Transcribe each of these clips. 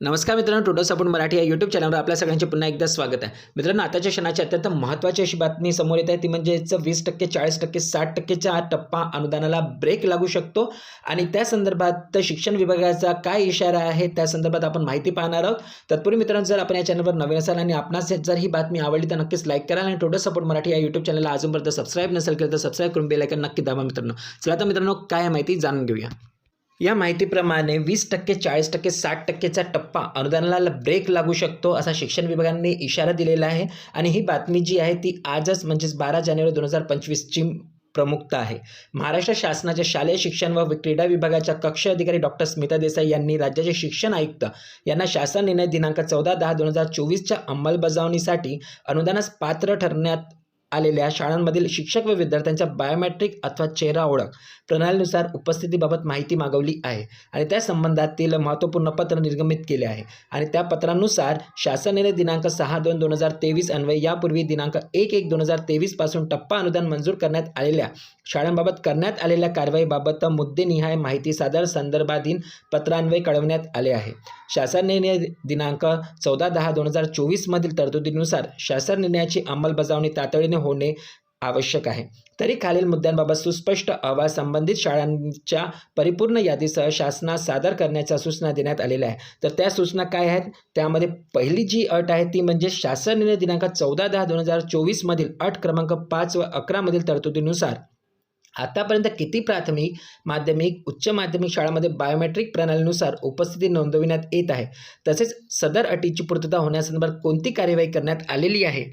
नमस्कार मित्रांनो टोटो सपोर्ट मराठी या यूट्यूब चॅनलवर आपल्या सगळ्यांचे पुन्हा एकदा स्वागत आहे. मित्रांनो आताच्या क्षणाची अत्यंत महत्त्वाची अशी बातमी समोर येत आहे. ती म्हणजे वीस टक्के चाळीस टक्के साठ टक्केचा हा टप्पा अनुदानाला ब्रेक लागू शकतो. आणि त्या संदर्भात शिक्षण विभागाचा काय इशारा आहे त्या संदर्भात आपण माहिती पाहणार आहोत. तत्पूर्वी मित्रांनो जर आपण या चॅनलवर नवीन असाल आणि आपणास जर ही बातमी आवडली तर नक्कीच लाईक करा आणि टोटो सपोर्ट मराठी या यूट्यूब चॅनलला अजूनपर्यंत सबस्क्राईब नसेल केलं तर सबस्क्राईब करून बेलायकन नक्की दाबा मित्रांनो. चला तर मित्रांनो काय माहिती जाणून घेऊया. या माहितीप्रमाणे वीस टक्के चाळीस टक्के साठ टक्केचा टप्पा अनुदानाला ब्रेक लागू शकतो असा शिक्षण विभागाने इशारा दिलेला आहे. आणि ही बातमी जी आहे ती आजच म्हणजेच बारा जानेवारी दोन हजार पंचवीसची प्रमुखता आहे. महाराष्ट्र शासनाच्या शालेय शिक्षण व क्रीडा विभागाच्या कक्ष अधिकारी डॉक्टर स्मिता देसाई यांनी राज्याचे शिक्षण आयुक्त यांना शासन निर्णय दिनांक चौदा दहा दोन हजार चोवीसच्या अंमलबजावणीसाठी अनुदानास पात्र ठरण्यात आलेल्या शाळांमधील शिक्षक व विद्यार्थ्यांच्या बायोमॅट्रिक अथवा चेहरा ओळख प्रणालीनुसार उपस्थितीबाबत माहिती मागवली आहे आणि त्या संबंधातील महत्त्वपूर्ण पत्र निर्गमित केले आहे. आणि त्या पत्रानुसार शासन निर्णय दिनांक सहा दोन दोन हजार तेवीस अन्वये यापूर्वी दिनांक एक एक दोन हजार तेवीसपासून टप्पा अनुदान मंजूर करण्यात आलेल्या शाळांबाबत करण्यात आलेल्या कारवाईबाबत मुद्देनिहाय माहिती सादर संदर्भाधीन पत्रान्वये कळवण्यात आले आहे. शासनाने दिनांक चौदा दहा दोन हजार चोवीसमधील तरतुदीनुसार शासन निर्णयाची अंमलबजावणी तातडीने होणे आवश्यक आहे. तरी खालील मुद्द्यांबाबत सुस्पष्ट अहवाल संबंधित शाळांच्या परिपूर्ण यादीसह शासनास सादर करण्याच्या सूचना देण्यात आलेल्या आहे तर त्या सूचना काय आहेत? त्यामध्ये पहिली जी अट आहे ती म्हणजे शासन निर्णय दिनांक चौदा दहा दोन हजार चोवीसमधील अट क्रमांक पाच व अकरामधील तरतुदीनुसार आतापर्यंत किती प्राथमिक माध्यमिक उच्च माध्यमिक शाळांमध्ये बायोमेट्रिक प्रणालीनुसार उपस्थिती नोंदविण्यात येत आहे? तसेच सदर अटीची पूर्तता होण्यासंदर्भात कोणती कार्यवाही करण्यात आलेली आहे?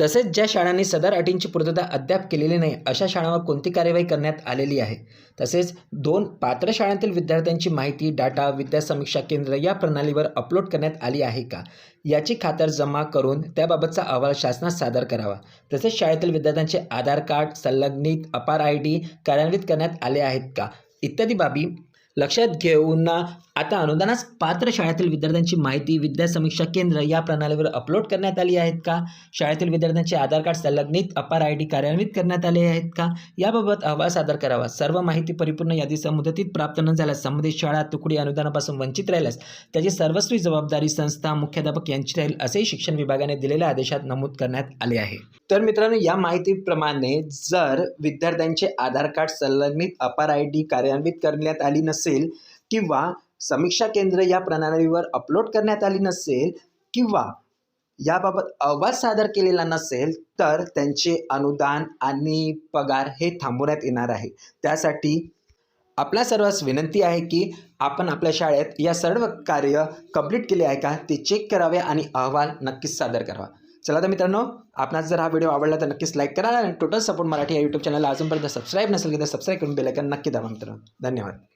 तसेच ज्या शाळांनी सदर अटींची पूर्तता अद्याप केलेली नाही अशा शाळांवर कोणती कार्यवाही करण्यात आलेली आहे? तसेच दोन पात्र शाळांतील विद्यार्थ्यांची माहिती डाटा विद्या समीक्षा केंद्र या प्रणालीवर अपलोड करण्यात आली आहे का? याची खातर जमा करून त्याबाबतचा अहवाल शासनास सादर करावा. तसेच शाळेतील विद्यार्थ्यांचे आधार कार्ड संलग्नित अपार आय डी कार्यान्वित करण्यात आले आहेत का? इत्यादी बाबी लक्षात घेऊन आता अनुदानास पात्र शाळेतील विद्यार्थ्यांची माहिती विद्या समीक्षा केंद्र या प्रणालीवर अपलोड करण्यात आली आहेत का? शाळेतील विद्यार्थ्यांचे आधार कार्ड संलग्नित अपार आय डी कार्यान्वित करण्यात आले आहेत का? याबाबत अहवाल सादर करावा. सर्व माहिती परिपूर्ण यादीसह मुदतीत प्राप्त न झाल्यास संबंधित शाळा तुकडी अनुदानापासून वंचित राहिल्यास त्याची सर्वस्वी जबाबदारी संस्था मुख्याध्यापक यांची राहील असेही शिक्षण विभागाने दिलेल्या आदेशात नमूद करण्यात आले आहे. तर मित्रांनो या माहितीप्रमाणे जर विद्यार्थ्यांचे आधार कार्ड संलग्नित अपार आय डी कार्यान्वित करण्यात आली नसेल नसेल किंवा समीक्षा केंद्र या प्रणालीवर अपलोड करण्यात आली नसेल किंवा याबाबत अहवाल सादर केलेला नसेल तर त्यांचे अनुदान आणि पगार हे थांबवण्यात येणार आहे. त्यासाठी आपल्या सर्वांस विनंती आहे की आपण आपल्या शाळेत या सर्व कार्य कंप्लीट केले आहे का ते चेक करावे आणि अहवाल नक्कीच सादर करावा. चला तर मित्रांनो आपणास जर हा व्हिडिओ आवडला तर नक्कीच लाईक करा आणि टोटल सपोर्ट मराठी या यूट्यूब चॅनलला अजूनपर्यंत सबस्क्राईब नसेल की तर सबस्क्राईब करून बेलायकन नक्की दाबा मित्रांनो. धन्यवाद.